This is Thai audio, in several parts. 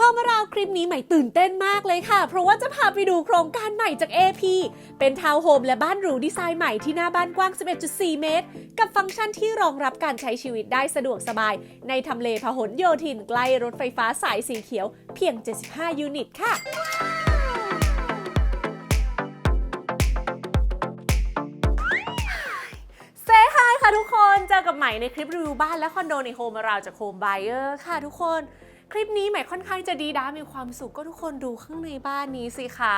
พอมาเราคลิปนี้ใหม่ตื่นเต้นมากเลยค่ะ เพราะว่าจะพาไปดูโครงการใหม่จาก AP เป็นทาวน์โฮมและบ้านหรูดีไซน์ใหม่ที่หน้าบ้านกว้าง 11.4 เมตร กับฟังก์ชันที่รองรับการใช้ชีวิตได้สะดวกสบาย ในทำเลพหลโยธินใกล้รถไฟฟ้าสายสีเขียว เพียง 75 ยูนิตค่ะเซฮายค่ะทุกคน เจอกับใหม่ในคลิปรีวิวบ้านและคอนโดในโฮมเราจากโฮมไบเออร์ค่ะทุกคน คลิปนี้ใหม่ค่อนข้างจะดีด้ามีความสุขก็ทุกคนดูข้างในบ้านนี้สิคะ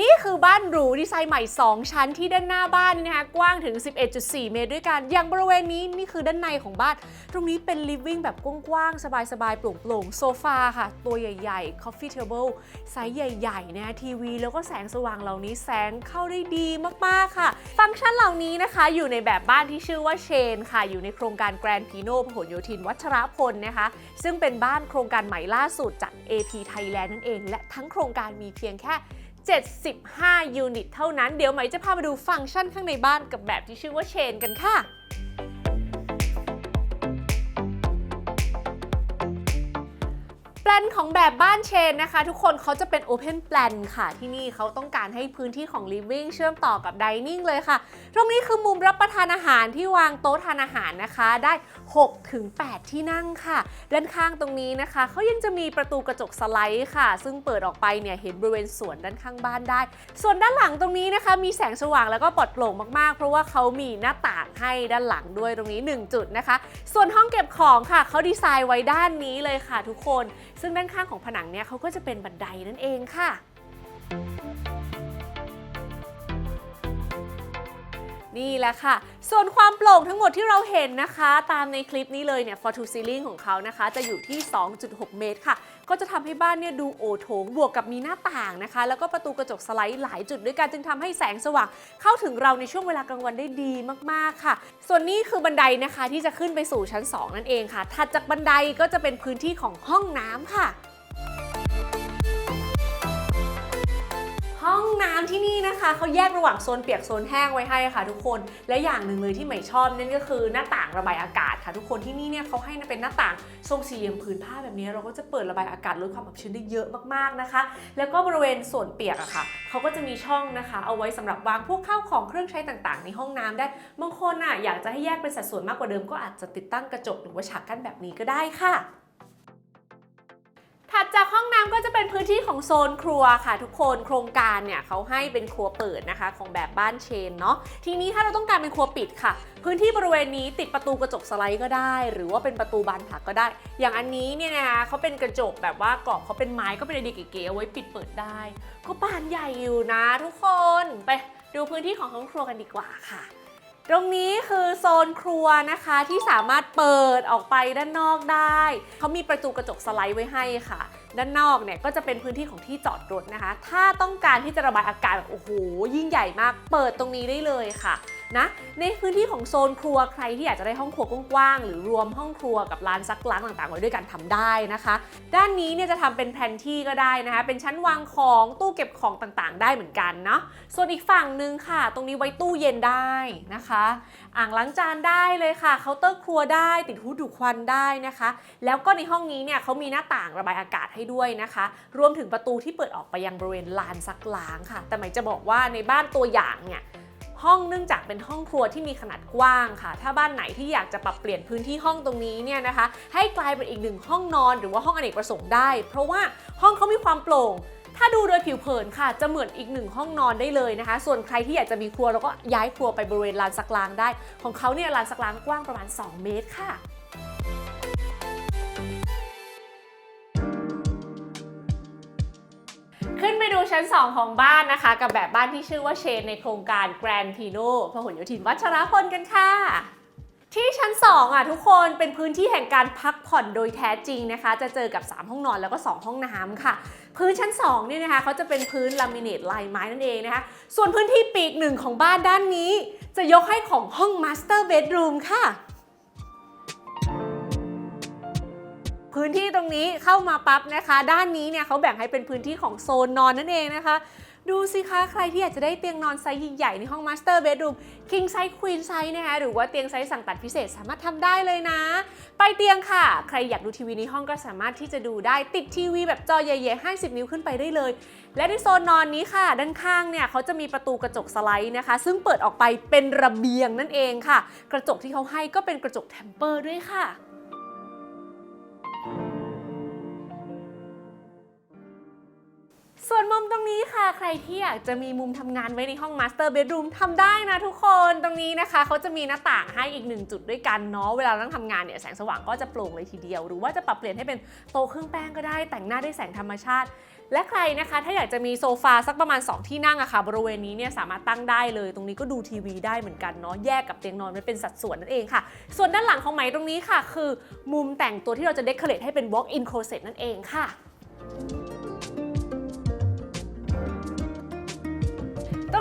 นี่คือบ้านหรูดีไซน์ใหม่ 2 ชั้นที่ด้านหน้าบ้านนี่นะคะกว้างถึง 11.4 เมตรด้วยกันอย่างบริเวณนี้นี่คือด้านในของบ้าน ตรงนี้เป็น living แบบกว้างๆ สบายๆ โปร่งๆ โซฟาค่ะ ตัวใหญ่ๆ coffee table ไซส์ใหญ่ๆนะทีวี แล้วก็แสงสว่างเหล่านี้แสงเข้าได้ดีมากๆค่ะ ฟังก์ชันเหล่านี้นะคะ อยู่ในแบบบ้านที่ชื่อว่าเชนค่ะอยู่ในโครงการแกรนด์พีโนพหลโยธินวัชรพลนะคะ ซึ่งเป็นบ้านโครงการใหม่ล่าสุดจาก AP Thailand นั่นเอง และทั้งโครงการมีเพียงแค่ 75 ยูนิตเท่านั้น เดี๋ยวไหมจะพามาดูฟังก์ชันข้างในบ้านกับแบบที่ชื่อว่าเชนกันค่ะ นของแบบบ้านเชนนะคะ ทุกคนเขาจะเป็น Open Plan ค่ะ ที่นี่เขาต้องการให้พื้นที่ของ Living เชื่อมต่อกับ Dining เลยค่ะ ตรงนี้คือมุมรับประทานอาหารที่วางโต๊ะทานอาหารนะคะ ได้6ถึง8ที่นั่งค่ะ ด้านข้างตรงนี้นะคะ เขายังจะมีประตูกระจกสไลด์ค่ะ ซึ่งเปิดออกไปเนี่ยเห็นบริเวณสวนด้านข้างบ้านได้ ส่วนด้านหลังตรงนี้นะคะ มีแสงสว่างแล้วก็ปลอดโปร่งมากๆ เพราะว่าเขามีหน้าต่างให้ด้านหลังด้วยตรงนี้ 1 จุดนะคะ ส่วนห้องเก็บของค่ะเขาดีไซน์ไว้ด้านนี้เลยค่ะ ทุกคนซึ่งด้านข้างของผนังเนี่ยเขาก็จะเป็นบันไดนั่นเองค่ะ นี่แหละค่ะ ส่วนความโปร่งทั้งหมดที่เราเห็นนะคะ ตามในคลิปนี้เลยเนี่ย for to ceiling ของเขานะคะ จะอยู่ที่ 2.6 เมตรค่ะ ก็จะทำให้บ้านเนี่ยดูโอโถงบวกกับมีหน้าต่างนะคะ แล้วก็ประตูกระจกสไลด์หลายจุดด้วยกันจึงทำให้แสงสว่างเข้าถึงเราในช่วงเวลากลางวันได้ดีมากๆค่ะ ส่วนนี้คือบันไดนะคะที่จะขึ้นไปสู่ชั้น 2 นั่นเองค่ะถัดจากบันไดก็จะเป็นพื้นที่ของห้องน้ำค่ะ องน้ำที่นี่นะคะเขาแยกระหว่างโซนเปียกโซนแห้งไว้ให้ค่ะทุกคน และอย่างหนึ่งเลยที่ใหม่ชอบนั่นก็คือหน้าต่างระบายอากาศค่ะทุกคนที่นี่เนี่ยเขาให้เป็นหน้าต่างทรงสี่เหลี่ยมผืนผ้าแบบนี้ เราก็จะเปิดระบายอากาศลดความอับชื้นได้เยอะมากๆนะคะ แล้วก็บริเวณส่วนเปียกอะค่ะเขาก็จะมีช่องนะคะ เอาไว้สำหรับวางพวกข้าวของเครื่องใช้ต่างๆ ในห้องน้ำได้บางคนอะอยากจะให้แยกเป็นสัดส่วนมากกว่าเดิมก็อาจจะติดตั้งกระจกหรือว่าฉากกั้นแบบนี้ก็ได้ค่ะ ถัดจากห้องน้ำก็จะเป็นพื้นที่ของโซนครัวค่ะ ทุกคนโครงการเนี่ยเขาให้เป็นครัวเปิดนะคะของแบบบ้านเชนเนาะทีนี้ถ้าเราต้องการเป็นครัวปิดค่ะ พื้นที่บริเวณนี้ติดประตูกระจกสไลด์ก็ได้ หรือว่าเป็นประตูบานผักก็ได้ อย่างอันนี้เนี่ยนะคะเขาเป็นกระจกแบบว่ากรอบเขาเป็นไม้ก็เป็นไอเดียเก๋ๆเอาไว้ปิดเปิดได้ ก็บานใหญ่อยู่นะ ทุกคนไปดูพื้นที่ของห้องครัวกันดีกว่าค่ะ ตรงนี้คือโซนครัวนะคะที่สามารถเปิดออกไปด้านนอกได้ เขามีประตูกระจกสไลด์ไว้ให้ค่ะ ด้านนอกเนี่ยก็จะเป็นพื้นที่ของที่จอดรถนะคะ ถ้าต้องการที่จะระบายอากาศแบบโอ้โหยิ่งใหญ่มาก เปิดตรงนี้ได้เลยค่ะ นะในพื้นที่ของโซนครัวใครที่อยากจะได้ห้องครัวกว้างๆหรือรวมห้องครัวกับลานซักล้างต่างๆไว้ด้วยกันทำได้นะคะ ด้านนี้เนี่ยจะทำเป็นแผนที่ก็ได้นะคะ เป็นชั้นวางของตู้เก็บของต่างๆ ได้เหมือนกันเนาะส่วนอีกฝั่งหนึ่งค่ะ ตรงนี้ไว้ตู้เย็นได้นะคะ อ่างล้างจานได้เลยค่ะเคาน์เตอร์ครัวได้ติดหูดูควันได้นะคะ แล้วก็ในห้องนี้เนี่ยเขามีหน้าต่างระบายอากาศให้ด้วยนะคะ รวมถึงประตูที่เปิดออกไปยังบริเวณลานซักล้างค่ะ แต่หมายจะบอกว่าในบ้านตัวอย่างเนี่ย ห้องเนื่องจากเป็นห้องครัวที่มีขนาดกว้างค่ะ ถ้าบ้านไหนที่อยากจะปรับเปลี่ยนพื้นที่ห้องตรงนี้เนี่ยนะคะ ให้กลายเป็นอีกหนึ่งห้องนอนหรือว่าห้องอเนกประสงค์ได้ เพราะว่าห้องเขามีความโปร่งถ้าดูโดยผิวเผินค่ะ จะเหมือนอีกหนึ่งห้องนอนได้เลยนะคะ ส่วนใครที่อยากจะมีครัวเราก็ย้ายครัวไปบริเวณลานซักล้างได้ ของเขาเนี่ยลานซักล้างกว้างประมาณ 2 เมตรค่ะ ชั้น 2 ของบ้านนะคะ กับแบบบ้านที่ชื่อว่าเชนในโครงการแกรนพีโนพหลโยธินวัชรพลกันค่ะ ที่ชั้น 2 อะทุกคนเป็นพื้นที่แห่งการพักผ่อนโดยแท้จริงนะคะ จะเจอกับ 3 ห้องนอนแล้วก็ 2 ห้องน้ำค่ะ พื้นชั้น2เนี่ยนะคะเขาจะเป็นพื้นลามิเนตลายไม้นั่นเองนะคะ ส่วนพื้นที่ปีกหนึ่งของบ้านด้านนี้ จะยกให้ของห้องมาสเตอร์เบดรูมค่ะ พื้นที่ตรงนี้เข้ามาปั๊บนะคะ ด้านนี้เนี่ยเขาแบ่งให้เป็นพื้นที่ของโซนนอนนั่นเองนะคะ ดูสิคะใครที่อยากจะได้เตียงนอนไซส์ใหญ่ๆในห้อง Master Bedroom King Size Queen Size นะคะหรือว่าเตียงไซส์สั่งตัดพิเศษสามารถทำได้เลยนะ ไปเตียงค่ะ ใครอยากดูทีวีในห้องก็สามารถที่จะดูได้ติดทีวีแบบจอใหญ่ๆ50 นิ้วขึ้นไปได้เลย และในโซนนอนนี้ค่ะ ด้านข้างเนี่ยเขาจะมีประตูกระจกสไลด์นะคะ ซึ่งเปิดออกไปเป็นระเบียงนั่นเองค่ะ กระจกที่เขาให้ก็เป็นกระจกเทมเปอร์ด้วยค่ะ ส่วนมุมตรงนี้ค่ะใครที่อยากจะมีมุมทำงานไว้ในห้อง Master Bedroom ทำได้นะทุกคนตรงนี้นะคะเขาจะมีหน้าต่างให้อีกหนึ่งจุดด้วยกันเนาะเวลานั่งทำงานเนี่ยแสงสว่างก็จะโปร่งเลยทีเดียว หรือว่าจะปรับเปลี่ยนให้เป็นโต๊ะเครื่องแป้งก็ได้ แต่งหน้าด้วยแสงธรรมชาติ และใครนะคะ ถ้าอยากจะมีโซฟาสักประมาณ 2 ที่นั่งอะค่ะบริเวณนี้เนี่ยสามารถตั้งได้เลย ตรงนี้ก็ดูทีวีได้เหมือนกันเนาะแยกกับเตียงนอนไม่เป็นสัดส่วนนั่นเองค่ะ ส่วนด้านหลังของไหมตรงนี้ค่ะ คือ มุมแต่งตัวที่เราจะเดคอเรทให้เป็น walk in closet นั่นเองค่ะ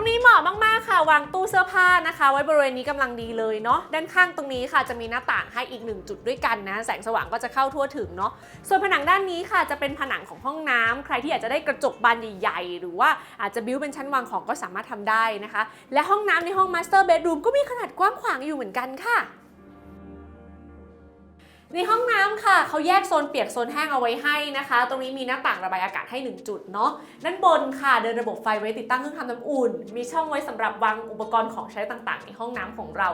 นี้เหมาะมากๆค่ะวางตู้เสื้อผ้านะคะ ไว้บริเวณนี้กำลังดีเลยเนาะด้านข้างตรงนี้ค่ะจะมีหน้าต่างให้อีกหนึ่งจุดด้วยกันนะ แสงสว่างก็จะเข้าทั่วถึงเนาะส่วนผนังด้านนี้ค่ะจะเป็นผนังของห้องน้ำใครที่อยากจะได้กระจกบานใหญ่ๆ หรือว่าอาจจะบิ้วเป็นชั้นวางของก็สามารถทำได้นะคะ และห้องน้ำในห้องมาสเตอร์เบดรูมก็มีขนาดกว้างขวางอยู่เหมือนกันค่ะ ในห้องน้ำค่ะเขาแยกโซนเปียกโซนแห้งเอาไว้ให้นะคะ ตรงนี้มีหน้าต่างระบายอากาศให้ 1 จุดเนาะด้านบนค่ะเดินระบบไฟไว้ติดตั้งเครื่องทำน้ำอุ่น มีช่องไว้สำหรับวางอุปกรณ์ของใช้ต่างๆ ในห้องน้ำของเรา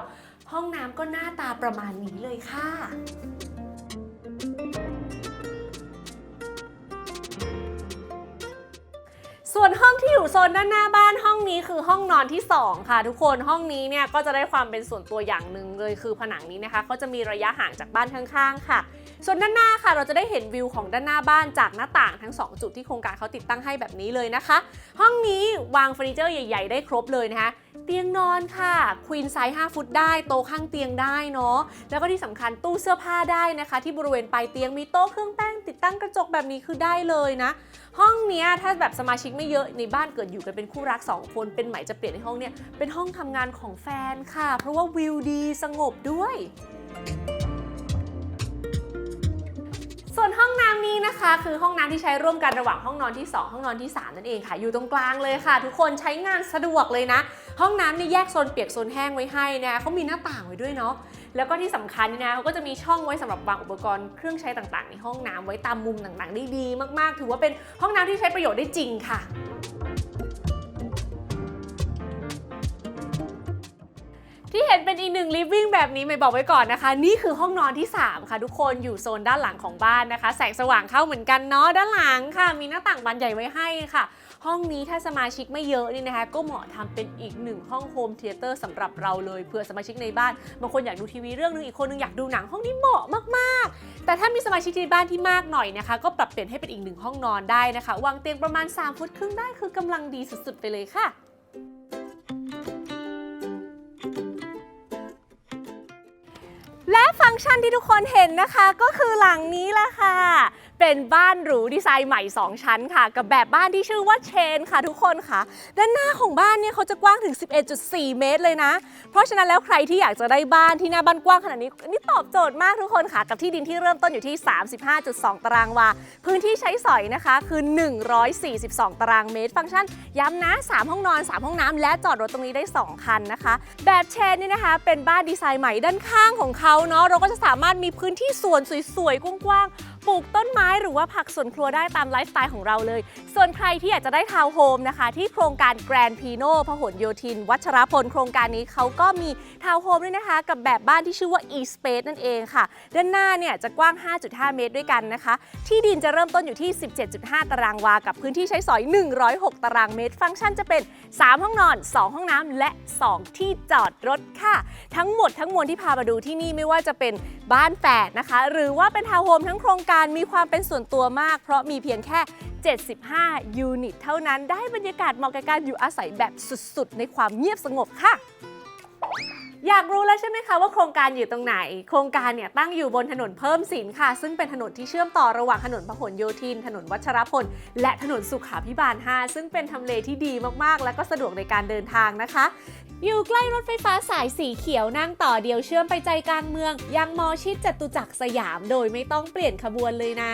ห้องน้ำก็หน้าตาประมาณนี้เลยค่ะ ส่วนห้องที่อยู่โซนด้านหน้าบ้านห้องนี้คือห้องนอนที่ 2 ค่ะ ทุกคนห้องนี้เนี่ยก็จะได้ความเป็นส่วนตัวอย่างหนึ่งเลยคือผนังนี้นะคะเขาจะมีระยะห่างจากบ้านข้างๆ ค่ะ ส่วนด้านหน้าค่ะ เราจะได้เห็นวิวของด้านหน้าบ้านจากหน้าต่างทั้ง 2 จุดที่โครงการเขาติดตั้งให้แบบนี้เลยนะคะ ห้องนี้วางเฟอร์นิเจอร์ใหญ่ ๆ ได้ครบเลยนะคะ เตียงนอนค่ะควีนไซส์5ฟุตได้ โต๊ะข้างเตียงได้เนาะ แล้วก็ที่สำคัญตู้เสื้อผ้าได้นะคะ ที่บริเวณปลายเตียงมีโต๊ะเครื่องแป้งติดตั้งกระจกแบบนี้คือได้เลยนะ ห้องเนี้ยถ้าแบบสมาชิกไม่เยอะในบ้านเกิดอยู่กันเป็นคู่รัก 2 คนเป็นไหมจะเปลี่ยนในห้องเนี้ยเป็นห้องทำงานของแฟนค่ะ เพราะว่าวิวดีสงบด้วยส่วนห้องน้ำนี้นะคะ คือห้องน้ำที่ใช้ร่วมกันระหว่างห้องนอนที่ 2 ห้องนอนที่ 3 นั่นเองค่ะ อยู่ตรงกลางเลยค่ะ ทุกคนใช้งานสะดวกเลยนะ ห้องน้ำนี่แยกโซนเปียกโซนแห้งไว้ให้นะเขามีหน้าต่างไว้ด้วยเนาะแล้วก็ที่สำคัญนี่นะเขาก็จะมีช่องไว้สำหรับวางอุปกรณ์เครื่องใช้ต่างๆ ในห้องน้ำไว้ตามมุมต่างๆได้ดีมากๆ ถือว่าเป็นห้องน้ำที่ใช้ประโยชน์ได้จริงค่ะ ที่เห็นเป็นอีกหนึ่ง living แบบนี้ไม่บอกไว้ก่อนนะคะ นี่คือห้องนอนที่ 3 ค่ะ ทุกคนอยู่โซนด้านหลังของบ้านนะคะ แสงสว่างเข้าเหมือนกันเนาะด้านหลังค่ะ มีหน้าต่างบานใหญ่ไว้ให้ค่ะ ห้องนี้ถ้าสมาชิกไม่เยอะนี่นะคะ ก็เหมาะทำเป็นอีกหนึ่งห้องโฮมเทเตอร์สำหรับเราเลยเผื่อสมาชิกในบ้านบางคนอยากดูทีวีเรื่องนึงอีกคนนึงอยากดูหนังห้องนี้เหมาะมากๆ แต่ถ้ามีสมาชิกในบ้านที่มากหน่อยนะคะ ก็ปรับเปลี่ยนให้เป็นอีกหนึ่งห้องนอนได้นะคะ วางเตียงประมาณ3ฟุตครึ่งได้คือกำลังดีสุดๆไปเลยค่ะ และฟังก์ชันที่ทุกคนเห็นนะคะก็คือหลังนี้ละค่ะ เป็นบ้านหรูดีไซน์ใหม่ 2 ชั้นค่ะ กับแบบบ้านที่ชื่อว่าเชนค่ะทุกคนค่ะ ด้านหน้าของบ้านเนี่ยเขาจะกว้างถึง 11.4 เมตรเลยนะ เพราะฉะนั้นแล้วใครที่อยากจะได้บ้านที่หน้าบ้านกว้างขนาดนี้นี่ตอบโจทย์มากทุกคนค่ะ กับที่ดินที่เริ่มต้นอยู่ที่ 35.2 ตารางวา พื้นที่ใช้สอยนะคะคือ 142 ตารางเมตร ฟังก์ชันย้ำนะ 3 ห้องนอน 3 ห้องน้ำและจอดรถตรงนี้ได้ 2 คันนะคะ แบบเชนนี่นะคะ เป็นบ้านดีไซน์ใหม่ด้านข้างของเขาเนาะเราก็จะสามารถมีพื้นที่สวนสวยๆกว้างๆ ปลูกต้นไม้หรือว่าผักสวนครัวได้ตามไลฟ์สไตล์ของเราเลย ส่วนใครที่อยากจะได้ทาวน์โฮมนะคะ ที่โครงการแกรนพีโนพหลโยธิน วัชรพล โครงการนี้เขาก็มีทาวน์โฮมด้วยนะคะ กับแบบบ้านที่ชื่อว่า e-space นั่นเองค่ะ ด้านหน้าเนี่ยจะกว้าง 5.5 เมตรด้วยกันนะคะ ที่ดินจะเริ่มต้นอยู่ที่ 17.5 ตารางวา กับพื้นที่ใช้สอย 106 ตารางเมตร ฟังก์ชันจะเป็น 3 ห้องนอน 2 ห้องน้ำและ 2 ที่จอดรถค่ะ ทั้งหมดทั้งมวลที่พามาดูที่นี่ไม่ว่าจะเป็นบ้านแฝดนะคะ หรือว่าเป็นทาวน์โฮมทั้งโครงการมีความเป็นส่วนตัวมาก เพราะมีเพียงแค่ 75 ยูนิต เท่านั้นได้บรรยากาศเหมาะกับการอยู่อาศัยแบบสุดๆ ในความเงียบสงบค่ะอยากรู้แล้วใช่ไหมคะว่าโครงการอยู่ตรงไหน โครงการเนี่ยตั้งอยู่บนถนนเพิ่มสินค่ะ ซึ่งเป็นถนนที่เชื่อมต่อระหว่างถนนพหลโยธิน ถนนวัชรพล และถนนสุขาพิบาล 5 ซึ่งเป็นทำเลที่ดีมากๆ และก็สะดวกในการเดินทางนะคะ อยู่ใกล้รถไฟฟ้าสายสีเขียวนั่งต่อเดียวเชื่อมไปใจกลางเมือง ยังมอชิดจตุจักรสยามโดยไม่ต้องเปลี่ยนขบวนเลยนะ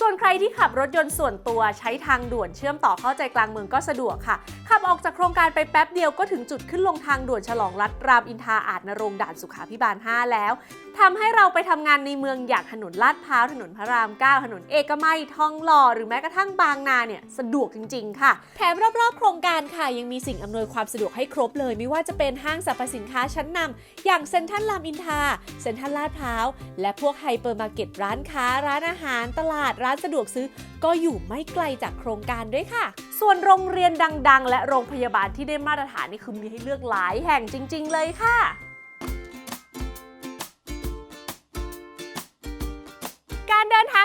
ส่วนใครที่ขับรถยนต์ส่วนตัวใช้ทางด่วนเชื่อมต่อเข้าใจกลางเมืองก็สะดวกค่ะ ขับออกจากโครงการไปแป๊บเดียวก็ถึงจุดขึ้นลงทางด่วนฉลองรัฐรามอินทราอาจนรงด่านสุขาพิบาล 5 แล้วทำให้เราไปทำงานในเมืองอย่างถนนลาดพร้าว ถนนพระราม 9 ถนนเอกมัยทองหล่อหรือแม้กระทั่งบางนาเนี่ยสะดวกจริง ๆ ค่ะ แถมรอบๆ โครงการค่ะ ยังมีสิ่งอำนวยความสะดวกให้ครบเลย ไม่ว่าจะเป็นห้างสรรพสินค้าชั้นนำอย่างเซ็นทรัลรามอินทราเซ็นทรัลลาดพร้าว และพวกไฮเปอร์มาร์เก็ตร้านค้า ร้านอาหาร ตลาดร้านสะดวกซื้อ ก็อยู่ไม่ไกลจากโครงการด้วยค่ะ ส่วนโรงเรียนดัง ๆ และโรงพยาบาลที่ได้มาตรฐานนี่คือมีให้เลือกหลายแห่งจริง ๆ เลยค่ะ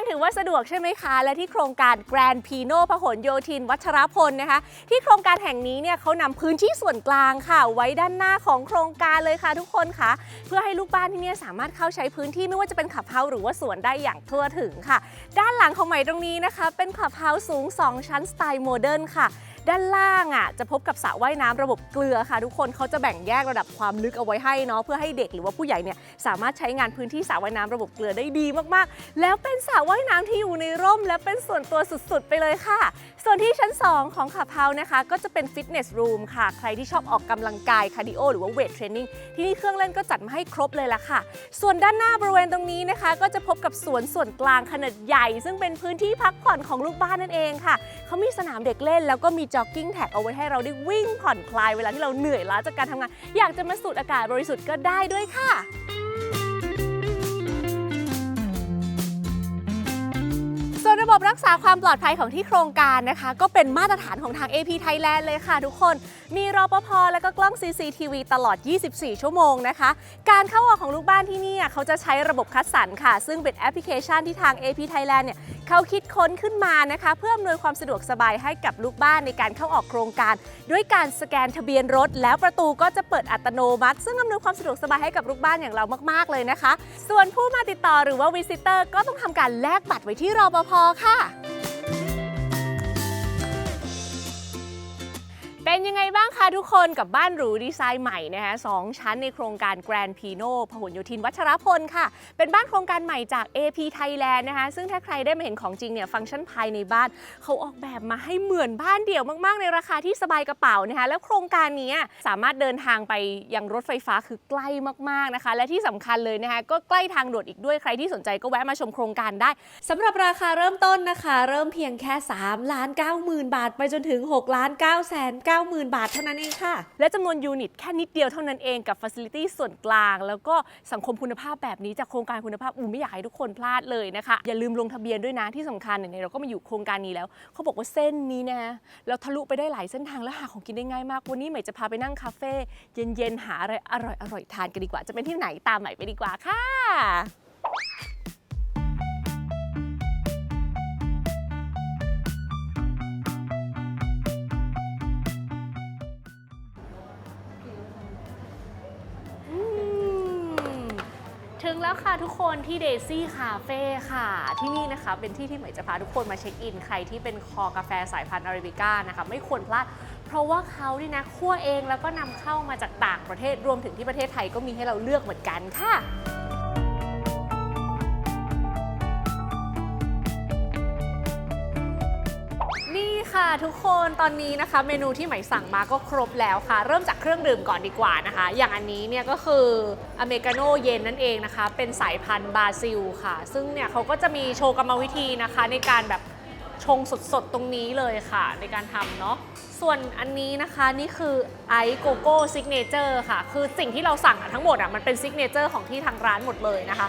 ถือว่าสะดวกใช่ไหมคะ และที่โครงการแกรนพีโนพหลโยธิน วัชรพลนะคะ ที่โครงการแห่งนี้เนี่ยเขานำพื้นที่ส่วนกลางค่ะ ไว้ด้านหน้าของโครงการเลยค่ะทุกคนค่ะ เพื่อให้ลูกบ้านที่นี่สามารถเข้าใช้พื้นที่ไม่ว่าจะเป็นขับเฮาหรือว่าสวนได้อย่างทั่วถึงค่ะ ด้านหลังของใหม่ตรงนี้นะคะ เป็นขับเฮาส์สูง 2 ชั้นสไตล์โมเดิร์นค่ะ ด้านล่างอะจะพบกับสระว่ายน้ำระบบเกลือค่ะ ทุกคนเขาจะแบ่งแยกระดับความลึกเอาไว้ให้เนาะเพื่อให้เด็กหรือว่าผู้ใหญ่เนี่ยสามารถใช้งานพื้นที่สระว่ายน้ำระบบเกลือได้ดีมากๆ แล้วเป็นสระว่ายน้ำที่อยู่ในร่ม และเป็นส่วนตัวสุดๆ ไปเลยค่ะ ส่วนที่ชั้น 2 ของขับเฮานะคะ ก็จะเป็นฟิตเนสรูมค่ะ ใครที่ชอบออกกำลังกายคาร์ดิโอหรือว่าเวทเทรนนิ่งที่นี่เครื่องเล่นก็จัดมาให้ครบเลยละค่ะ ส่วนด้านหน้าบริเวณตรงนี้นะคะ ก็จะพบกับสวนส่วนกลางขนาดใหญ่ ซึ่งเป็นพื้นที่พักผ่อนของลูกบ้านนั่นเองค่ะ เขามีสนามเด็กเล่น แล้วก็มีจ็อกกิ้งแท็กเอาไว้ให้เราได้วิ่งผ่อนคลายเวลาที่เราเหนื่อยล้าจากการทำงาน อยากจะมาสูดอากาศบริสุทธิ์ก็ได้ด้วยค่ะ ระบบรักษาความปลอดภัยของที่โครงการนะคะ ก็เป็นมาตรฐานของทาง AP Thailand เลยค่ะทุกคน มีรปภและก็กล้อง CCTV ตลอด 24 ชั่วโมงนะคะ การเข้าออกของลูกบ้านที่นี่เขาจะใช้ระบบคัดสรรค่ะ ซึ่งเป็นแอปพลิเคชันที่ทาง AP Thailand เนี่ยเขาคิดค้นขึ้นมานะคะ เพื่ออำนวยความสะดวกสบายให้กับลูกบ้านในการเข้าออกโครงการ ด้วยการสแกนทะเบียนรถ แล้วประตูก็จะเปิดอัตโนมัติ ซึ่งอำนวยความสะดวกสบายให้กับลูกบ้านอย่างเรามาก ๆ เลยนะคะ ส่วนผู้มาติดต่อหรือว่าวิสิเตอร์ก็ต้องทำการแลกบัตรไว้ที่รปภค่ เป็นยังไงบ้างคะทุกคนกับบ้านหรูดีไซน์ใหม่นะคะสองชั้นในโครงการแกรนพีโนพหลโยธินวัชรพลค่ะ เป็นบ้านโครงการใหม่จาก AP Thailand นะคะ ซึ่งถ้าใครได้มาเห็นของจริงเนี่ยฟังก์ชันภายในบ้านเขาออกแบบมาให้เหมือนบ้านเดี่ยวมากๆ ในราคาที่สบายกระเป๋านะคะ แล้วโครงการนี้สามารถเดินทางไปยังรถไฟฟ้าคือใกล้มากๆนะคะ และที่สำคัญเลยนะคะก็ใกล้ทางด่วนอีกด้วยใครที่สนใจก็แวะมาชมโครงการได้ สำหรับราคาเริ่มต้นนะคะ เริ่มเพียงแค่3ล้านเก้าหมื่นบาท ไปจนถึง6ล้านเก้าแสนเก้า90,000 บาทเท่านั้นเองค่ะ และจำนวนยูนิตแค่นิดเดียวเท่านั้นเองกับฟัสซิลิตี้ส่วนกลาง แล้วก็สังคมคุณภาพแบบนี้จากโครงการคุณภาพอูไม่อยากให้ทุกคนพลาดเลยนะคะ อย่าลืมลงทะเบียนด้วยนะที่สำคัญเนี่ยเราก็มาอยู่โครงการนี้แล้ว เขาบอกว่าเส้นนี้นะเราทะลุไปได้หลายเส้นทางแล้วหาของกินได้ง่ายมาก วันนี้ใหม่จะพาไปนั่งคาเฟ่เย็นๆหาอะไรอร่อยๆทานกันดีกว่า จะเป็นที่ไหนตามใหม่ไปดีกว่าค่ะ งแล้วค่ะทุกคนที่เดซี่คาเฟ่ค่ะ ที่นี่นะคะเป็นที่ที่ใหม่จะพาทุกคนมาเช็คอิน ใครที่เป็นคอกาแฟสายพันธุ์อาราบิก้านะคะไม่ควรพลาด เพราะว่าเขานี่นะคั่วเองแล้วก็นำเข้ามาจากต่างประเทศรวมถึงที่ประเทศไทยก็มีให้เราเลือกเหมือนกันค่ะ ทุกคนตอนนี้นะคะเมนูที่ใหม่สั่งมาก็ครบแล้วค่ะ เริ่มจากเครื่องดื่มก่อนดีกว่านะคะ อย่างอันนี้เนี่ยก็คืออเมริกาโน่เย็นนั่นเองนะคะ เป็นสายพันธุ์บราซิลค่ะ ซึ่งเนี่ยเขาก็จะมีโชว์กรรมวิธีนะคะ ในการแบบชงสดๆ ตรงนี้เลยค่ะ ในการทำเนาะส่วนอันนี้นะคะนี่คือไอโกโก้ซิกเนเจอร์ค่ะ คือสิ่งที่เราสั่งทั้งหมดอะมันเป็นซิกเนเจอร์ของที่ทางร้านหมดเลยนะคะ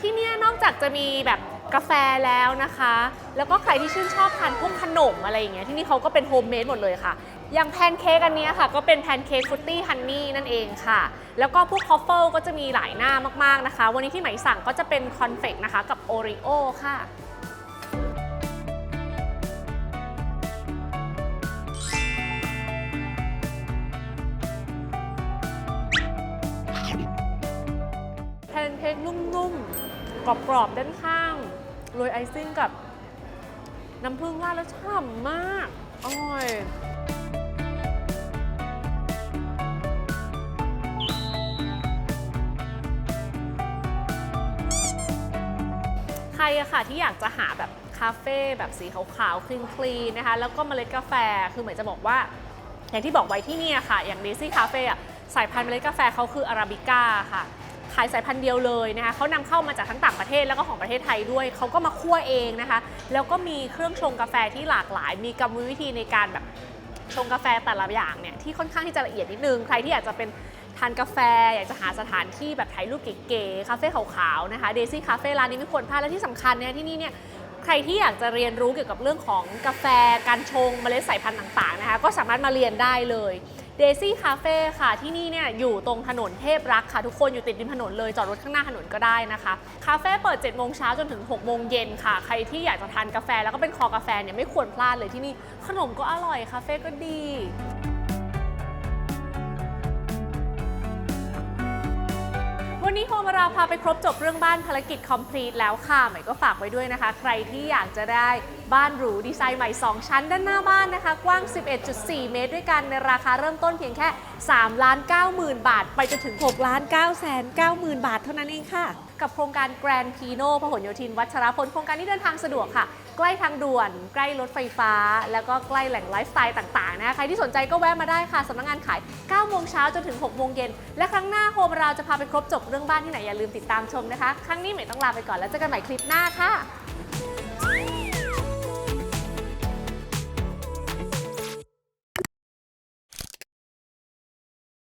ที่เนี่ยนอกจากจะมีแบบ กาแฟแล้วนะคะ แล้วก็ใครที่ชื่นชอบทานพวกขนมอะไรอย่างเงี้ยที่นี่เขาก็เป็นโฮมเมดหมดเลยค่ะ อย่างแพนเค้กอันเนี้ยค่ะ ก็เป็นแพนเค้กฟุตตี้ฮันนี่นั่นเองค่ะ แล้วก็พวกคอฟเฟิลก็จะมีหลายหน้ามากๆนะคะ วันนี้ที่ไหมสั่งก็จะเป็นคอนเฟกนะคะกับโอริโอค่ะแพนเค้กนุ่มๆกรอบๆด้านข้าง โรยไอซิ่งกับน้ำผึ้งราดแล้วฉ่ำมาก อร่อยใครอะค่ะที่อยากจะหาแบบคาเฟ่แบบสีขาวๆคลีนๆนะคะ แล้วก็เมล็ดกาแฟคือเหมือนจะบอกว่า อย่างที่บอกไว้ที่นี่ค่ะ อย่าง Daisy Cafe อะสายพันธุ์เมล็ดกาแฟเขาคืออาราบิก้าค่ะ ขายสายพันธุ์เดียวเลยนะคะเขานำเข้ามาจากทั้งต่างประเทศแล้วก็ของประเทศไทยด้วยเขาก็มาคั่วเองนะคะ แล้วก็มีเครื่องชงกาแฟที่หลากหลาย มีกรรมวิธีในการแบบชงกาแฟแต่ละอย่างเนี่ยที่ค่อนข้างที่จะละเอียดนิดนึงใครที่อยากจะเป็นทานกาแฟ อยากจะหาสถานที่แบบถ่ายรูปเก๋ๆคาเฟ่ขาวๆนะคะเดซี่คาเฟ่ร้านนี้ไม่ควรพลาดและที่สำคัญเนี่ยที่นี่เนี่ยใครที่อยากจะเรียนรู้เกี่ยวกับเรื่องของกาแฟ การชงเมล็ดสายพันธุ์ต่างๆนะคะก็สามารถมาเรียนได้เลย เดซี่คาเฟ่ค่ะ ที่นี่เนี่ยอยู่ตรงถนนเทพรักค่ะ ทุกคนอยู่ติดริมถนนเลย จอดรถข้างหน้าถนนก็ได้นะคะ คาเฟ่เปิด7โมงเช้าจนถึง6โมงเย็นค่ะ ใครที่อยากจะทานกาแฟแล้วก็เป็นคอกาแฟเนี่ยไม่ควรพลาดเลยที่นี่ขนมก็อร่อยคาเฟ่ก็ดี ราพาไปครบจบเรื่องบ้านภารกิจคอม plete แล้วค่ะใหม่ก็ฝากไว้ด้วยนะคะ ใครที่อยากจะได้บ้านหรูดีไซน์ใหม่ 2 ชั้นด้านหน้าบ้านนะคะ กว้าง 11.4 เมตรด้วยกันในราคาเริ่มต้นเพียงแค่3ล้าน90,000 บาท ไปจนถึง6ล้าน9แสน90,000 บาทเท่านั้นเองค่ะ กับโครงการแกรนพีโนพหลโยธิน วัชรพลโครงการที่เดินทางสะดวกค่ะ ใกล้ทางด่วน ใกล้รถไฟฟ้า แล้วก็ใกล้แหล่งไลฟ์สไตล์ต่างๆนะคะใครที่สนใจก็แวะมาได้ค่ะสำนักงานขาย 9 โมงเช้าจนถึง 6 โมงเย็น และครั้งหน้าโฮมเราจะพาไปครบจบเรื่องบ้านที่ไหนอย่าลืมติดตามชมนะคะ ครั้งนี้ใหม่ต้องลาไปก่อนแล้วเจอกันใหม่คลิปหน้าค่ะ